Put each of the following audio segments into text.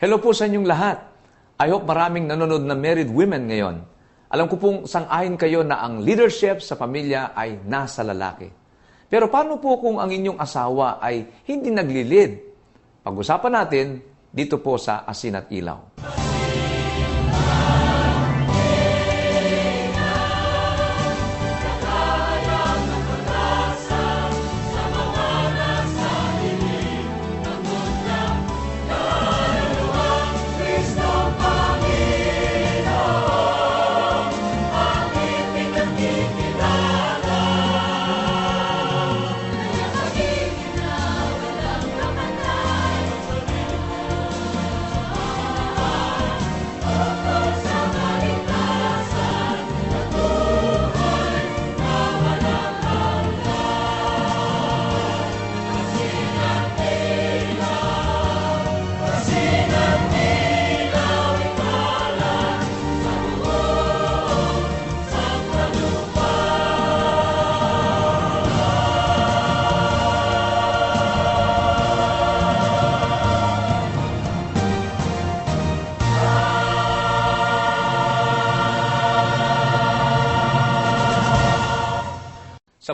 Hello po sa inyong lahat. I hope maraming nanonood na married women ngayon. Alam ko pong sang-ayon kayo na ang leadership sa pamilya ay nasa lalaki. Pero paano po kung ang inyong asawa ay hindi naglilid? Pag-usapan natin dito po sa Asin at Ilaw.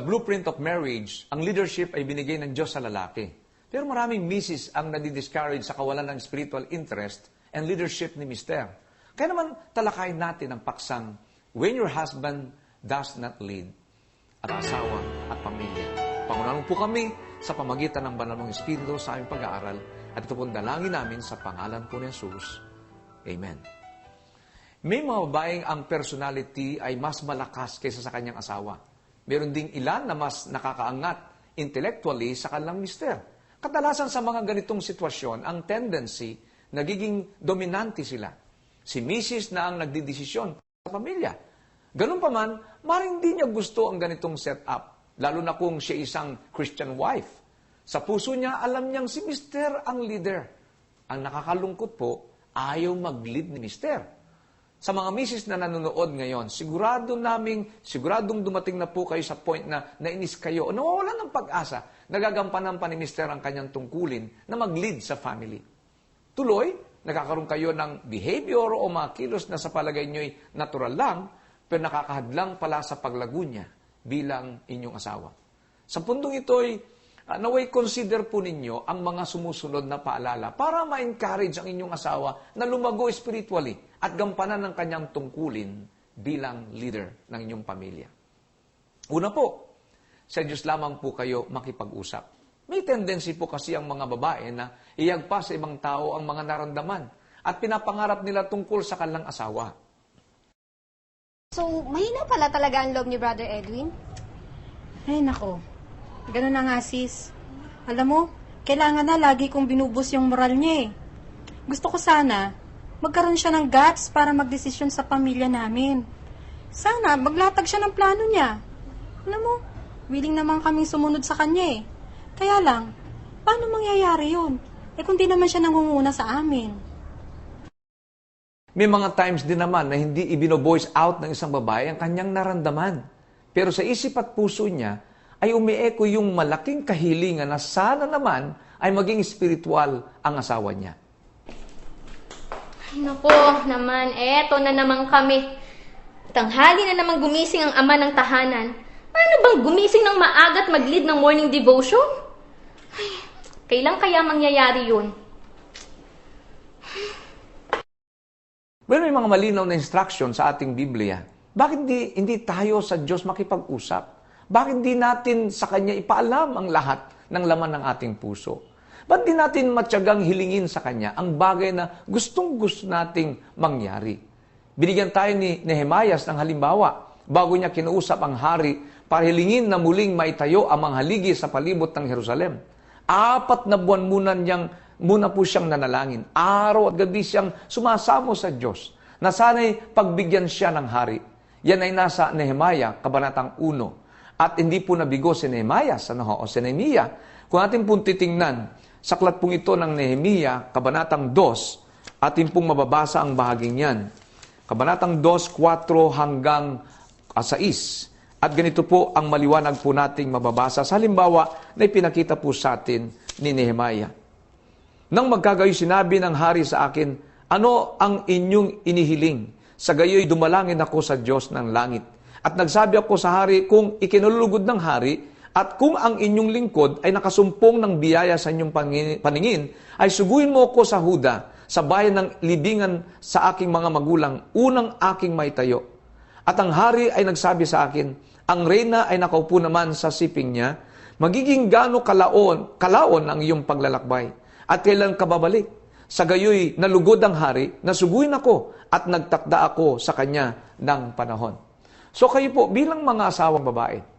Blueprint of marriage, ang leadership ay binigay ng Diyos sa lalaki. Pero maraming misis ang nadi-discourage sa kawalan ng spiritual interest and leadership ni Mister. Kaya naman talakayin natin ang paksang when your husband does not lead at asawa at pamilya. Pangunahan po kami sa pamagitan ng banal mong Espiritu sa aming pag-aaral at ito pong dalangin namin sa pangalan po ni Jesus. Amen. May mga babaeng ang personality ay mas malakas kaysa sa kanyang asawa. Meron ding ilan na mas nakakaangat intellectually sa kanilang mister. Kadalasan sa mga ganitong sitwasyon, ang tendency, nagiging dominante sila. Si Mrs. na ang nagdidesisyon sa pamilya. Ganun pa man, maring hindi niya gusto ang ganitong setup, lalo na kung siya isang Christian wife. Sa puso niya, alam niyang si Mister ang leader. Ang nakakalungkot po, ayaw mag-lead ni Mister. Sa mga misis na nanonood ngayon, sigurado naming, siguradong dumating na po kayo sa point na nainis kayo o nawawala ng pag-asa, nagagampanan pa ni Mister ang kanyang tungkulin na mag-lead sa family. Tuloy, nagkakaroon kayo ng behavior o mga kilos na sa palagay nyo'y natural lang, pero nakakahadlang pala sa paglago niya bilang inyong asawa. Sa pundong ito'y uh, naway consider po ninyo ang mga sumusunod na paalala para ma-encourage ang inyong asawa na lumago spiritually at gampanan ng kanyang tungkulin bilang leader ng inyong pamilya. Una po, sa Diyos lamang po kayo makipag-usap. May tendency po kasi ang mga babae na iyagpa sa ibang tao ang mga naramdaman at pinapangarap nila tungkol sa kanilang asawa. So, mahina pala talaga ang loob ni Brother Edwin? Ay, nako. Ganun na nga, sis. Alam mo, kailangan na lagi kong binubus yung moral niya eh. Gusto ko sana, magkaroon siya ng guts para magdesisyon sa pamilya namin. Sana, maglatag siya ng plano niya. Alam mo, willing naman kaming sumunod sa kanya eh. Kaya lang, paano mangyayari yun? Eh kung di naman siya nangunguna sa amin. May mga times din naman na hindi ibino-voice out ng isang babae ang kanyang naramdaman. Pero sa isip at puso niya, ay umieko yung malaking kahilingan na sana naman ay maging spiritual ang asawa niya. Nako naman, eto na naman kami. Tanghali na naman gumising ang ama ng tahanan. Paano bang gumising ng maaga at mag-lead ng morning devotion? Ay, kailan kaya mangyayari yun? Well, may mga malinaw na instruction sa ating Biblia. Bakit hindi, hindi tayo sa Diyos makipag-usap? Bakit hindi natin sa Kanya ipaalam ang lahat ng laman ng ating puso? Ba't di natin matyagang hilingin sa Kanya ang bagay na gustong gusto nating mangyari? Binigyan tayo ni Nehemias ng halimbawa bago niya kinuusap ang hari para hilingin na muling maitayo ang mga haligi sa palibot ng Jerusalem. Apat na buwan muna niyang muna po siyang nanalangin. Araw at gabi siyang sumasamo sa Diyos na sana'y pagbigyan siya ng hari. Yan ay nasa Nehemiah, Kabanatang 1. At hindi po nabigo si Nehemiah ano, o si Nehemiah. Kung atin pong titingnan, saklat pong ito ng Nehemiah, Kabanatang 2, atin pong mababasa ang bahaging yan. Kabanatang 2, 4 hanggang 6. At ganito po ang maliwanag po nating mababasa sa halimbawa na ipinakita po sa atin ni Nehemiah. Nang magkagayo sinabi ng hari sa akin, ano ang inyong inihiling? Sa gayoy dumalangin ako sa Diyos ng langit. At nagsabi ako sa hari kung ikinulugod ng hari at kung ang inyong lingkod ay nakasumpong ng biyaya sa inyong paningin, ay suguin mo ako sa Huda, sa bayan ng libingan sa aking mga magulang, unang aking maitayo. At ang hari ay nagsabi sa akin, ang reyna ay nakaupo naman sa siping niya, magiging gaano kalaon, kalaon ang iyong paglalakbay. At kailan ka babalik? Sa gayoy, nalugod ang hari, nasuguin ako, at nagtakda ako sa kanya ng panahon. So kayo po, bilang mga asawang babae,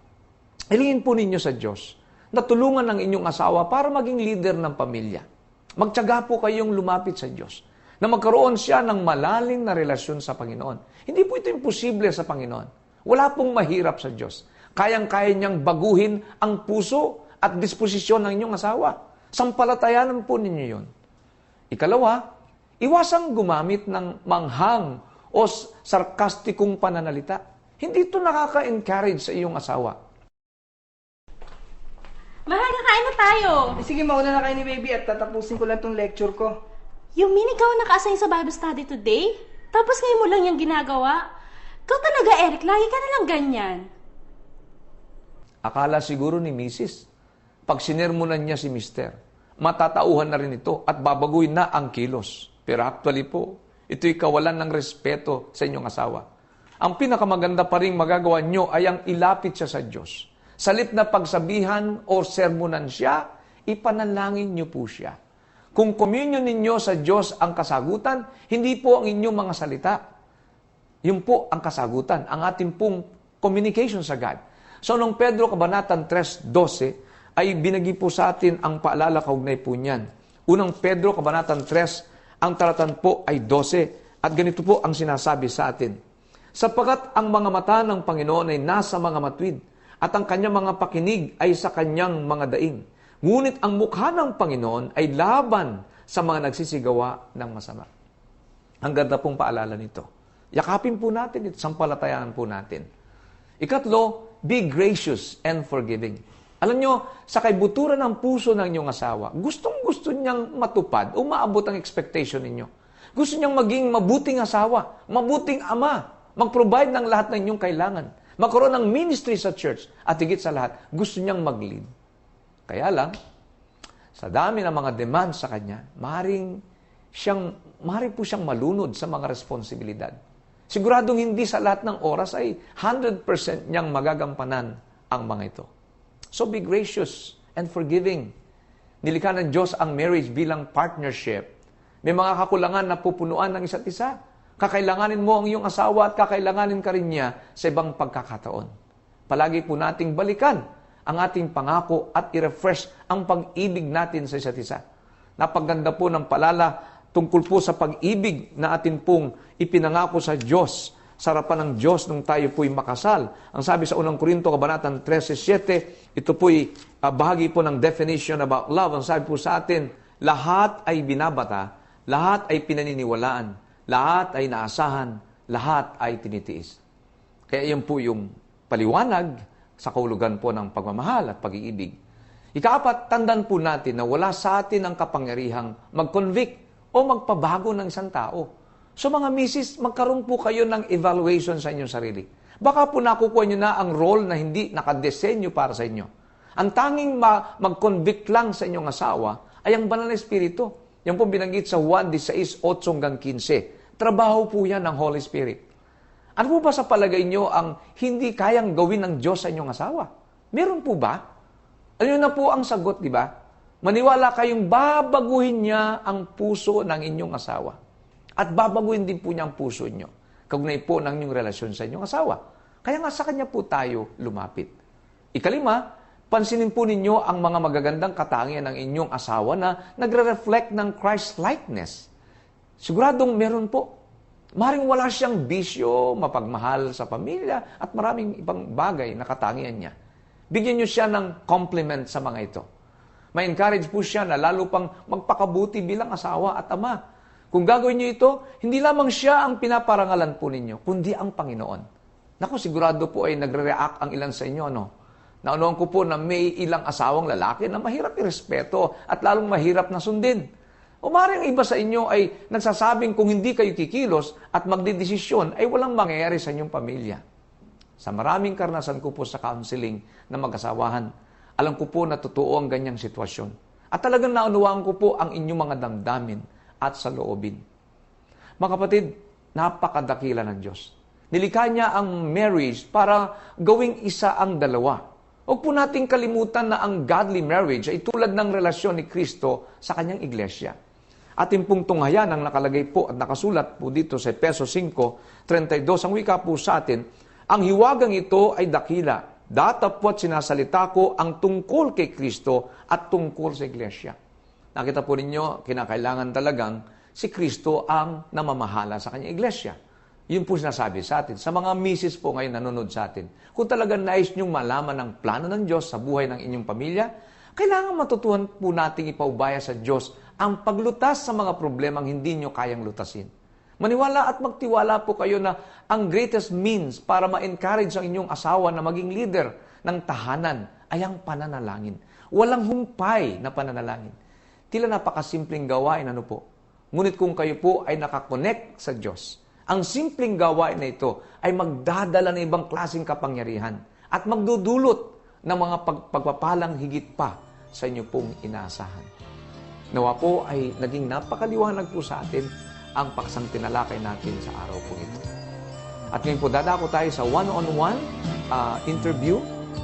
Hilingin po ninyo sa Diyos na tulungan ng inyong asawa para maging leader ng pamilya. Magtyaga po kayong lumapit sa Diyos na magkaroon siya ng malalim na relasyon sa Panginoon. Hindi po ito imposible sa Panginoon. Wala pong mahirap sa Diyos. Kayang-kaya niyang baguhin ang puso at disposisyon ng inyong asawa. Sampalatayanan po ninyo yon. Ikalawa, iwasang gumamit ng manghang o sarkastikong pananalita. Hindi ito nakaka-encourage sa iyong asawa. Mahal, kakain na tayo. Eh, sige, mauna na kayo ni baby at tatapusin ko lang tong lecture ko. You mean ikaw ang naka-assign sa Bible study today? Tapos ngayon mo lang yung ginagawa? Ikaw talaga, Eric. Lagi ka na lang ganyan. Akala siguro ni Mrs. Pag sinermonan niya si Mister, matatauhan na rin ito at babaguhin na ang kilos. Pero actually po, ito'y kawalan ng respeto sa inyong asawa. Ang pinakamaganda pa rin magagawa nyo ay ang ilapit siya sa Diyos. Salip na pagsabihan o sermonan siya, ipanalangin niyo po siya. Kung communion ninyo sa Diyos ang kasagutan, hindi po ang inyong mga salita. Yun po ang kasagutan, ang ating pong communication sa God. So, nung Pedro Kabanatan 3.12, ay binagi po sa atin ang paalala kaugnay po niyan. Unang Pedro Kabanatan 3, ang talatan po ay 12, at ganito po ang sinasabi sa atin. Sapagat ang mga mata ng Panginoon ay nasa mga matwid, at ang kanyang mga pakinig ay sa kanyang mga daing. Ngunit ang mukha ng Panginoon ay laban sa mga nagsisigawa ng masama. Ang ganda pong paalala nito. Yakapin po natin ito, sampalatayaan po natin. Ikatlo, be gracious and forgiving. Alam nyo, sa kaibuturan ng puso ng inyong asawa, gustong gusto niyang matupad o maabot ang expectation ninyo. Gusto niyang maging mabuting asawa, mabuting ama, mag-provide ng lahat ng inyong kailangan, magkaroon ng ministry sa church, at higit sa lahat, gusto niyang mag-lead. Kaya lang, sa dami ng mga demand sa kanya, maring siyang, maring po siyang malunod sa mga responsibilidad. Siguradong hindi sa lahat ng oras ay 100% niyang magagampanan ang mga ito. So be gracious and forgiving. Nilikha ng Diyos ang marriage bilang partnership. May mga kakulangan na pupunuan ng isa't isa. Kakailanganin mo ang iyong asawa at kakailanganin ka rin niya sa ibang pagkakataon. Palagi po nating balikan ang ating pangako at i-refresh ang pag-ibig natin sa isa't isa. Napaganda po ng palala tungkol po sa pag-ibig na atin pong ipinangako sa Diyos sa harapan ng Diyos nung tayo po'y makasal. Ang sabi sa unang Korinto, Kabanatan 13.7, ito po'y uh, bahagi po ng definition about love. Ang sabi po sa atin, lahat ay binabata, lahat ay pinaniniwalaan, lahat ay naasahan, lahat ay tinitiis. Kaya yan po yung paliwanag sa kaulugan po ng pagmamahal at pag-iibig. Ikaapat, tandaan po natin na wala sa atin ang kapangyarihang mag-convict o magpabago ng isang tao. So mga misis, magkaroon po kayo ng evaluation sa inyong sarili. Baka po nakukuha nyo na ang role na hindi nakadesenyo para sa inyo. Ang tanging ma- mag-convict lang sa inyong asawa ay ang banal na espiritu. Yan po binanggit sa Juan 16, 8 hanggang 15. Trabaho po yan ng Holy Spirit. Ano po ba sa palagay nyo ang hindi kayang gawin ng Diyos sa inyong asawa? Meron po ba? Ano na po ang sagot, di ba? Maniwala kayong babaguhin niya ang puso ng inyong asawa. At babaguhin din po niya ang puso niyo. Kaugnay po ng inyong relasyon sa inyong asawa. Kaya nga sa kanya po tayo lumapit. Ikalima, pansinin po ninyo ang mga magagandang katangian ng inyong asawa na nagre-reflect ng Christ-likeness. Siguradong meron po. Maring wala siyang bisyo, mapagmahal sa pamilya, at maraming ibang bagay na katangian niya. Bigyan niyo siya ng compliment sa mga ito. May encourage po siya na lalo pang magpakabuti bilang asawa at ama. Kung gagawin niyo ito, hindi lamang siya ang pinaparangalan po ninyo, kundi ang Panginoon. Naku, sigurado po ay nagre-react ang ilan sa inyo, no? Naunuan ko po na may ilang asawang lalaki na mahirap irespeto at lalong mahirap na sundin. O maaaring ang iba sa inyo ay nagsasabing kung hindi kayo kikilos at magdidesisyon ay walang mangyayari sa inyong pamilya. Sa maraming karanasan ko po sa counseling na mag-asawahan, alam ko po na totoo ang ganyang sitwasyon. At talagang naunawaan ko po ang inyong mga damdamin at sa loobin. Mga kapatid, napakadakila ng Diyos. Nilikha niya ang marriage para gawing isa ang dalawa. Huwag po nating kalimutan na ang godly marriage ay tulad ng relasyon ni Kristo sa kanyang iglesia. Ating pong tunghayan ang nakalagay po at nakasulat po dito sa Peso 5.32. Ang wika po sa atin, ang hiwagang ito ay dakila. Datapwat sinasalita ko ang tungkol kay Kristo at tungkol sa iglesia. Nakita po ninyo, kinakailangan talagang si Kristo ang namamahala sa kanyang iglesia. Yun po sinasabi sa atin. Sa mga misis po ngayon nanonood sa atin, kung talagang nais nyong malaman ang plano ng Diyos sa buhay ng inyong pamilya, kailangan matutuhan po nating ipaubaya sa Diyos ang paglutas sa mga problemang hindi nyo kayang lutasin. Maniwala at magtiwala po kayo na ang greatest means para ma-encourage ang inyong asawa na maging leader ng tahanan ay ang pananalangin. Walang humpay na pananalangin. Tila napakasimpleng gawain ano po. Ngunit kung kayo po ay nakakonect sa Diyos, ang simpleng gawain na ito ay magdadala ng ibang klaseng kapangyarihan at magdudulot ng mga pag- pagpapalang higit pa sa inyo pong inaasahan. Nawa po ay naging napakaliwanag po sa atin ang paksang tinalakay natin sa araw po ito. At ngayon po, dadako tayo sa one-on-one ah, interview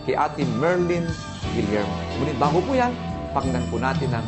kay Ate Merlin Guillermo. Ngunit bago po yan, pakinggan po natin ang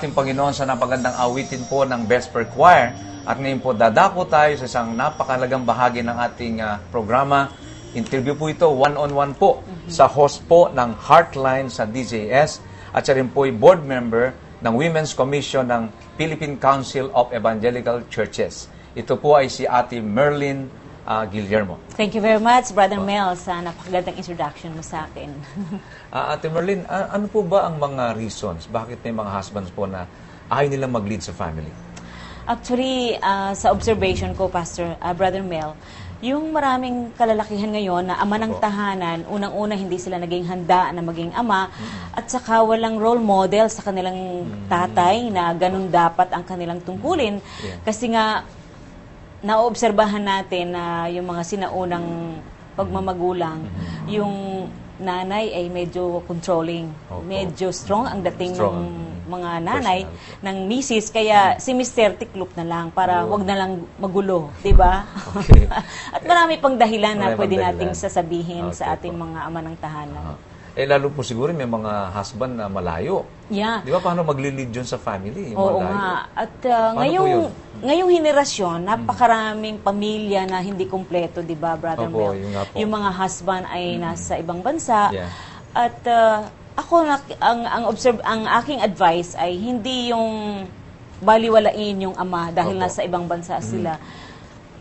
natin Panginoon sa napagandang awitin po ng Vesper Choir. At ngayon po dadako tayo sa isang napakalagang bahagi ng ating ah, programa. Interview po ito, one-on-one po, sa host po ng Heartline sa DJS. At siya rin po ay board member ng Women's Commission ng Philippine Council of Evangelical Churches. Ito po ay si Ate Merlin ah, Guillermo. Thank you very much, Brother Mel, sa napakagandang introduction mo sa akin. Ah, Ate Merlin, a- ano po ba ang mga reasons bakit may mga husbands po na ayaw nilang mag-lead sa family? Actually, ah, sa observation ko, Pastor, ah, Brother Mel, Yung maraming kalalakihan ngayon na ama ng tahanan, unang-una hindi sila naging handa na maging ama at saka walang role model sa kanilang tatay na ganun dapat ang kanilang tungkulin. Kasi nga naoobserbahan natin na yung mga sinaunang pagmamagulang, yung nanay ay medyo controlling, Opo. medyo strong ang dating Strong. ng mga nanay ng misis kaya si Mr. tiklop na lang para wag na lang magulo, 'di ba? Okay. At marami pang dahilan na Marami pang pwede dahilan. nating sasabihin sa Okay ating po. mga ama ng tahanan. Eh, lalo po siguro may mga husband na malayo. Yeah. Di ba? Paano magli-lead yun sa family? Yung Oo malayo? nga. At uh, ngayong ngayong henerasyon, napakaraming pamilya na hindi kumpleto, 'di ba, Brother Opo, Mel? yun nga po. Yung mga husband ay nasa ibang bansa. Yeah. At uh, ako ang ang observe ang aking advice ay hindi yung baliwalain yung ama dahil Opo. nasa ibang bansa sila.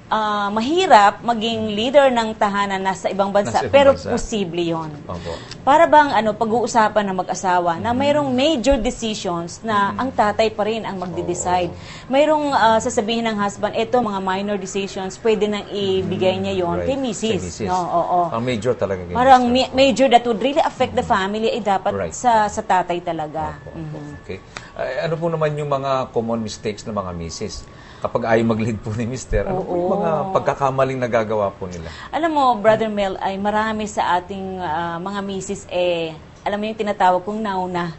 Ah, mahirap maging leader ng tahanan nasa ibang bansa, Nasa ibang pero bansa. posible 'yon. Opo. Para bang ano pag-uusapan ng mag-asawa na mayroong major decisions na ang tatay pa rin ang magde-decide. Mayroong ah, sasabihin ng husband, eto mga minor decisions, pwede nang ibigay niya 'yon Right. kay Mrs. No, oo. Ang major talaga. Parang mi- major that would really affect the family ay dapat Right. sa sa tatay talaga. Opo, Mhm. opo. Okay. Ay, ano po naman yung mga common mistakes ng mga misis? Kapag ayaw mag-lead po ni Mister, ano po yung mga pagkakamaling nagagawa po nila? Alam mo, Brother Mel, ay marami sa ating ah, mga misis eh, alam mo yung tinatawag kong nauna.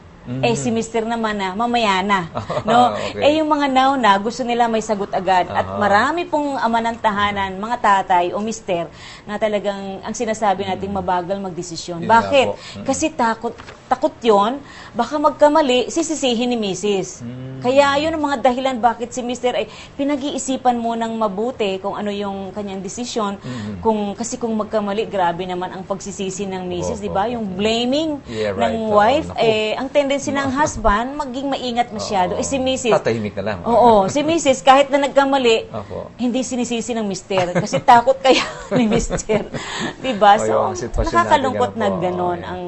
Eh si Mr. naman na mamaya na. no? Okay. Eh yung mga nauna, gusto nila may sagot agad. At Aha. marami pong ama ng tahanan, mga tatay o mister, na talagang ang sinasabi nating mabagal magdesisyon. Mm. Yun nga Bakit? po. Mm. Kasi takot takot 'yon, baka magkamali, sisisihin ni Mrs. Mm. Kaya 'yun ang mga dahilan bakit si Mr. ay pinag-iisipan mo ng mabuti kung ano yung kanyang desisyon. Mm-hmm. Kung kasi kung magkamali, grabe naman ang pagsisisi ng Mrs., Opo, 'di ba? Yung blaming Yeah, ng right. Oo, wife naku. eh ang tendency ng husband maging maingat masyado. Eh si Mrs. Tatahimik na lang. Oo, si Mrs. kahit na nagkamali, Opo. hindi sinisisi ng mister kasi takot kaya ni mister. 'Di ba? So, sitwasyon nakakalungkot na po. ganon Oo, ang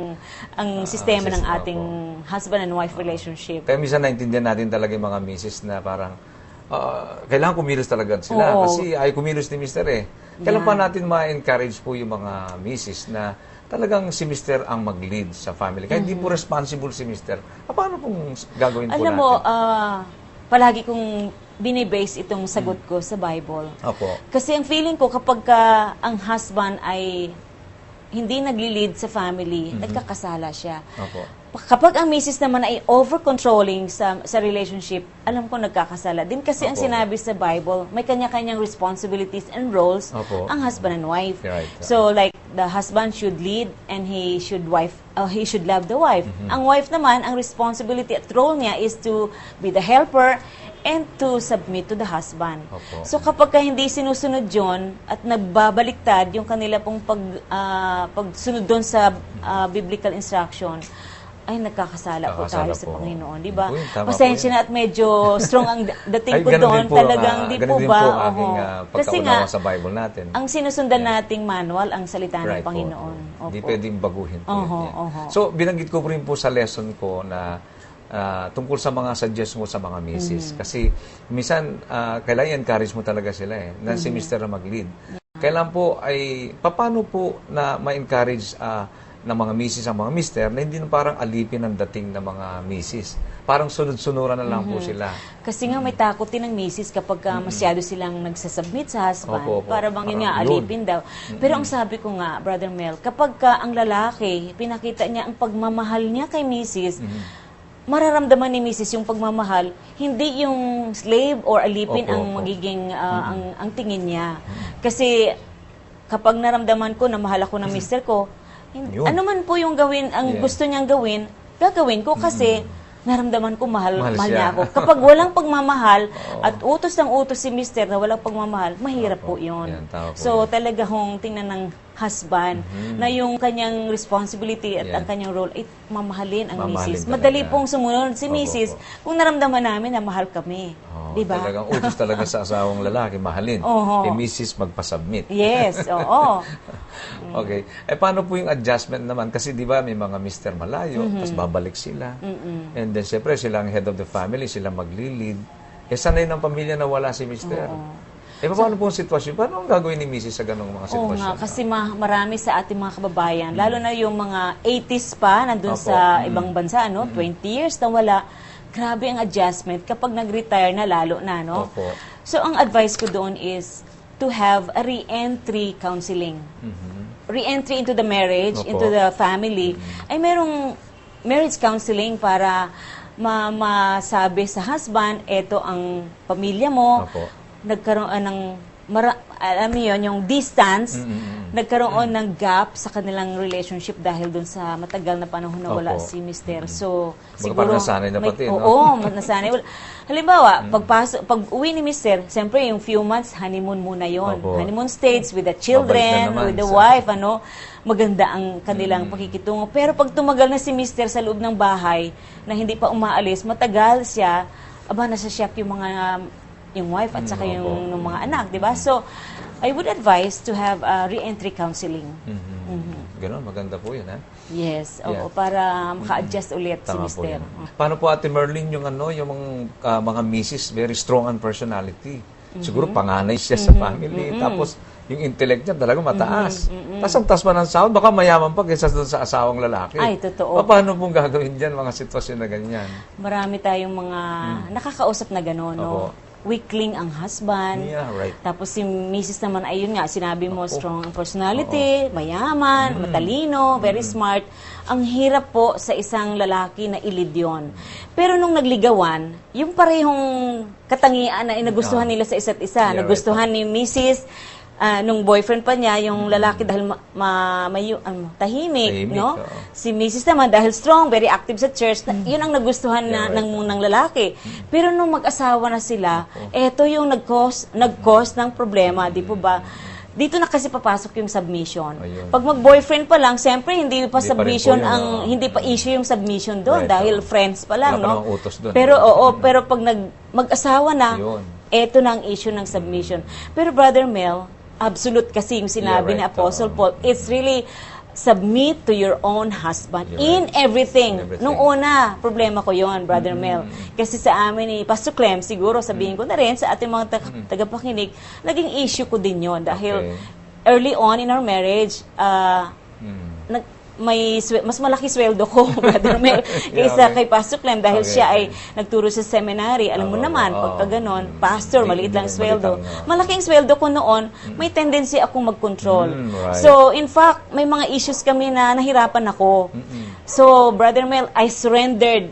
ang sistema ng sistema ating husband and wife relationship. Kaya minsan naintindihan natin talaga yung mga misis na parang ah, kailangan kumilos talaga sila Oo. kasi ay kumilos ni Mister eh. Kailan pa natin ma-encourage po yung mga misis na talagang si Mister ang mag-lead sa family. Kaya hindi po responsible si Mister. Ah, Paano pong gagawin po Mm-hmm. Alam natin? mo, ah, palagi kong binibase itong sagot Hmm. ko sa Bible. Opo. Kasi ang feeling ko kapag ka ang husband ay hindi nagli-lead sa family, nagkakasala siya. Opo. Kapag ang misis naman ay over-controlling sa sa relationship, alam ko nagkakasala. Din kasi ang Opo. sinabi sa Bible, may kanya-kanyang responsibilities and roles Opo. ang husband and wife. Right. So like the husband should lead and he should wife uh, he should love the wife. Mm-hmm. Ang wife naman, ang responsibility at role niya is to be the helper and to submit to the husband. Opo. So kapag ka hindi sinusunod yon at nagbabaliktad yung kanila pong pag, ah, pagsunod doon sa ah, biblical instruction, ay nagkakasala po tayo sa po. Panginoon, di ba? Pasensya na at medyo strong ang dating Ay, ko doon. po, Talagang ah, di po ba? po aking, ah, Kasi nga, sa Bible natin. ang sinusundan nating manual, ang salita ng Right po. Panginoon. Hindi Opo. pwedeng baguhin po Oho, yun. Yeah. oho. So, binanggit ko po rin po sa lesson ko na ah, tungkol sa mga suggest mo sa mga misis. Mm. Kasi minsan, ah, kailangan encourage mo talaga sila eh, na si Mm-hmm. Mr. na mag-lead. Kailan po ay, paano po na ma-encourage ah, ng mga misis ang mga mister na hindi na parang alipin ang dating ng mga misis. Parang sunod-sunuran na lang po Mm-hmm. sila. Kasi nga may takot din ng misis kapag ka masyado silang nagsasubmit sa husband. Opo, opo. Para bang yun nga, alipin daw. Pero ang sabi ko nga, Brother Mel, kapag ka ang lalaki, pinakita niya ang pagmamahal niya kay misis, mararamdaman ni misis yung pagmamahal, hindi yung slave or alipin Opo, ang opo. magiging, ah, ang, ang tingin niya. Kasi kapag naramdaman ko na mahal ako ng mister ko, hin- Yun. ano man po yung gawin, ang Yeah. gusto niyang gawin, gagawin ko kasi naramdaman ko mahal, Mahal mahal, siya. niya ako. Kapag walang pagmamahal at utos ng utos si mister na walang pagmamahal, mahirap Opo. po yun. Yan, tama po so talaga hong tingnan ng husband na yung kanyang responsibility at Yeah. ang kanyang role ay mamahalin ang Mamahalin misis. talaga. Madali pong sumunod si Opo, misis opo. kung naramdaman namin na mahal kami. Oh, Di ba? Talagang utos talaga sa asawang lalaki, mahalin. Oho. Eh, misis magpasubmit. Yes, oo. Okay. Eh, paano po yung adjustment naman? Kasi di ba may mga mister malayo, Mm-hmm. tapos babalik sila. And then, syempre, sila ang head of the family, sila magli-lead. Eh, sanay ng pamilya na wala si mister. Eh, paano po ang sitwasyon? Paano ang gagawin ni Mrs. sa ganong mga Oo sitwasyon? nga, kasi ma- marami sa ating mga kababayan, lalo na yung mga 80s pa, nandun Opo. sa Mm. ibang bansa, no? 20 years na wala. Grabe ang adjustment kapag nag-retire na lalo na, no? Opo. So, ang advice ko doon is to have a re-entry counseling. Re-entry into the marriage, Opo. into the family, ay merong marriage counseling para ma masabi sa husband, eto ang pamilya mo, Opo. Nagkaroon ah, ng mara, alam niyo yun, yung distance, Mm-mm. nagkaroon ng gap sa kanilang relationship dahil dun sa matagal na panahon na wala Opo. si Mister. So, Baga parang nasanay na pati, no? Oo, nasanay. Wala- Halimbawa, pagpasok, pag uwi ni Mister, siyempre yung few months, honeymoon muna yon. Honeymoon stage with the children, na naman with the sa- wife, ano, maganda ang kanilang pakikitungo. Pero pag tumagal na si Mister sa loob ng bahay, na hindi pa umaalis, matagal siya, aba, nasa shock yung mga, yung wife at saka Mm, yung, yung mga anak, di ba? So, I would advise to have uh, re-entry counseling. Mhm. Ganon, maganda po yun, ha? Yes, Yeah. oo, para maka-adjust ulit si Tama po Mister. yan. Paano po Ate Merlin yung ano, yung mga, ah, mga misis, very strong on personality. Siguro Mm-hmm. panganay siya sa family. Tapos yung intellect niya talaga mataas. Tapos ang taas pa ng sound, baka mayaman pa kaysa doon sa asawang lalaki. Ay, totoo. Pa- Paano pong gagawin dyan mga sitwasyon na ganyan? Marami tayong mga nakakausap na gano'n, no? Opo. Weakling ang husband. Yeah, right. Tapos si Mrs. naman, ayun nga, sinabi mo, strong ang personality, mayaman, Hmm. matalino, very smart. Ang hirap po sa isang lalaki na ilid yun. Pero nung nagligawan, yung parehong katangian na nagustuhan nila sa isa't isa, Yeah, nagustuhan ni Mrs., ah, nung boyfriend pa niya, yung lalaki dahil ma, ma, mayu- ano, tahimik, Tahimik, no? oo. Si Mrs. naman, dahil strong, very active sa church, na, yun ang nagustuhan na, Yeah, right. ng, ng lalaki. Pero nung mag-asawa na sila, eto yung nag-cause, nag-cause ng problema, di po ba? Dito na kasi papasok yung submission. Ayun. Pag mag-boyfriend pa lang, siyempre hindi pa Hindi pa submission yun, ang oo. hindi pa issue yung submission doon Right, dahil friends pa lang, Wala pa no? utos doon. Pero oo, pero pag nag mag-asawa na, Yun. eto na ang issue ng submission. Pero Brother Mel, absolute kasi yung sinabi Yeah, ni right. Apostle Oo. Paul. It's really submit to your own husband You're in right. everything. In everything. Nung una, problema ko yon Brother Mel. Kasi sa amin ni Pastor Clem, siguro sabihin ko na rin sa ating mga tag- tagapakinig, naging issue ko din yon dahil Okay. early on in our marriage, uh, Hmm. May mas malaki sweldo ko, Brother Mel, kaysa okay. kay Pastor Clem dahil Okay, siya okay. ay nagturo sa seminary. Alam mo Oo, naman, oo. pagka ganon, pastor, Hindi- maliit lang sweldo. Malaking sweldo ko noon, may tendency akong mag-control. Mm, right. So, in fact, may mga issues kami na nahirapan ako. So, Brother Mel, I surrendered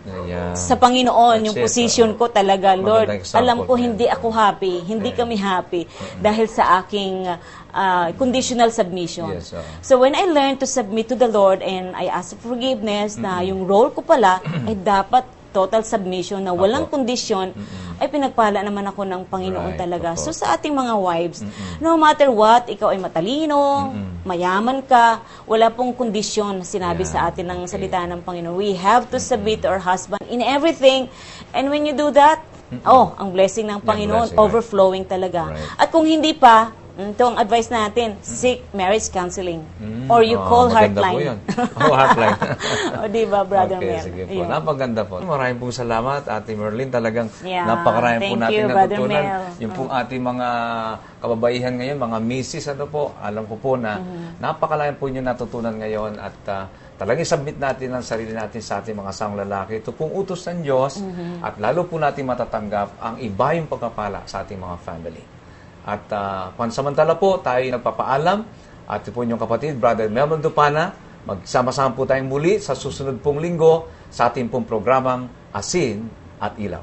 Sa Panginoon That's yung it, position oo. ko talaga. Lord, alam ko hindi ako happy, hindi kami happy dahil sa aking ah, conditional submission. Yes, oo. So when I learned to submit to the Lord and I asked for forgiveness na yung role ko pala ay dapat total submission na walang Opo. kondisyon, ay pinagpala naman ako ng Panginoon Right, talaga. opo. So sa ating mga wives, no matter what, ikaw ay matalino, mayaman ka, wala pong kondisyon na sinabi Yeah, sa atin ng okay. salita ng Panginoon. We have to submit to our husband in everything. And when you do that, oh, ang blessing ng Panginoon, blessing, right. overflowing talaga. Right. At kung hindi pa, ito ang advice natin, seek marriage counseling. Or you Ah, call Heartline. po yun. Oh, Heartline. o, di ba, Brother okay, Mel? sige po. Ayun. Napaganda po. Maraming pong salamat, Ate Merlin. Talagang Yeah, napakarami po natin you, natutunan. Mel. Yung pong ating mga kababaihan ngayon, mga misis, ano po, alam ko po na Mm-hmm. napakalayan po nyo natutunan ngayon at ah, talagang submit natin ang sarili natin sa ating mga sang lalaki. Ito pong utos ng Diyos Mm-hmm. at lalo po natin matatanggap ang iba yung pagpapala sa ating mga family. At uh, pansamantala po, tayo nagpapaalam. At po inyong kapatid, Brother Melvin Dupana. Magsama-sama po tayong muli sa susunod pong linggo sa ating pong programang Asin at Ilaw.